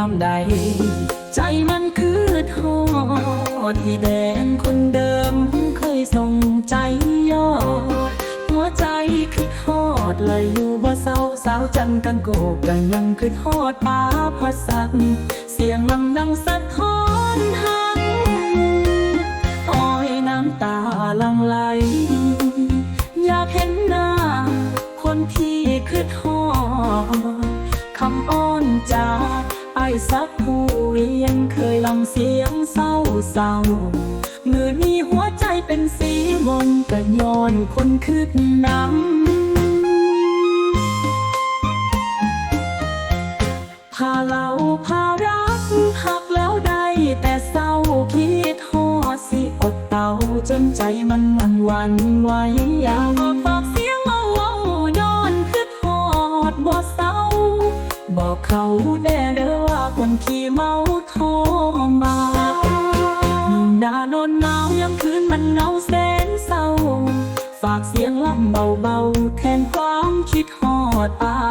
ามใด ใจมันคือทอดที่แดงคนเดิมเคยส่งใจยอด หัวใจคือทอดเลยอยู่บ่เศร้าสาวจันกันโกกกันยังคือทอดป้าพระสักเสียงลำดังสะท้อนหักอ้อยน้ำตาลังไหล อยากเห็นหน้า คนที่คือทอดคำอ้อนจาก สักผู้เวียนเคยลำเสียงเศร้าเศร้ามือนี้หัวใจเป็นสีมนต์ย้อนคนคืดน้ำพาเราพารักหักแล้วได้แต่เศร้าคิดหอสิอดเตาจนใจมันหวันวันไหวอยา บอกเขาแน่เด้อว่าคนขี้เมาโทรมาหน้านอนหนาวยามคืนมันเหงาแสนเศร้า ฝากเสียงลำเบาๆ แทนความคิดหอดอา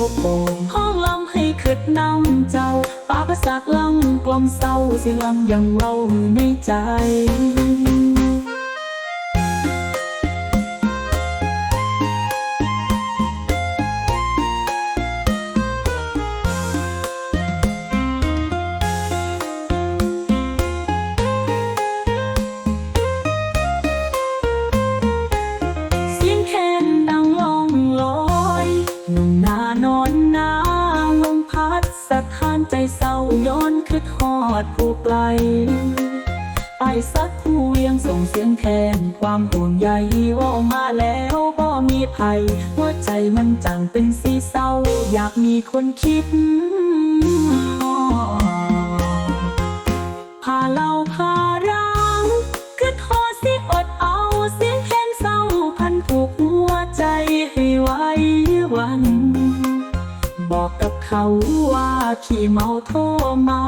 โกโปงห้องลำให้ขึ้นนำเจ้าป่าประสากลำกลมเศร้าสิลำยังเล่าในใจ ใจเศร้าย้อนคิดฮอดผู้ไกลไอสักผู้เวียงส่งเสียงแทน ความห่วงใยว่ามาแล้วบ่มีภัยหัวใจมันจังเป็นสีเศร้า อยากมีคนคิด เขาว่าขี่เมาโทรมา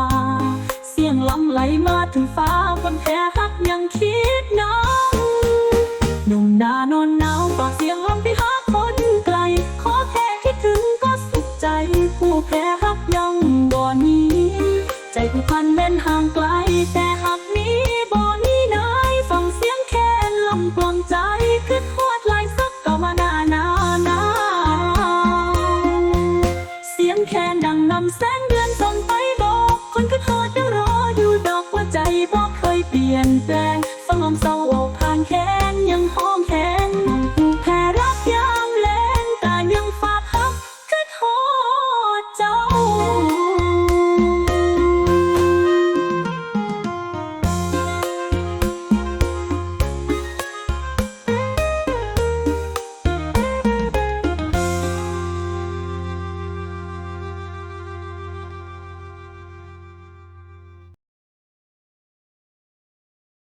เสียงลำไหลมาถึงฟ้าคนแพ้ฮักยังคิดน้องหนุ่มนานอนหนาวฝากเสียงลำไปหาคนไกล ขอแค่คิดถึงก็สุขใจ ผู้แพ้ฮักยังบ่หนี้ ใจผู้พันแม่นห่างไกล แค่ดังนำแสงเดือนส่องไปบอก คนขึ้นฮอดยังรออยู่ดอกว่าใจบอกเคยเปลี่ยนแปลง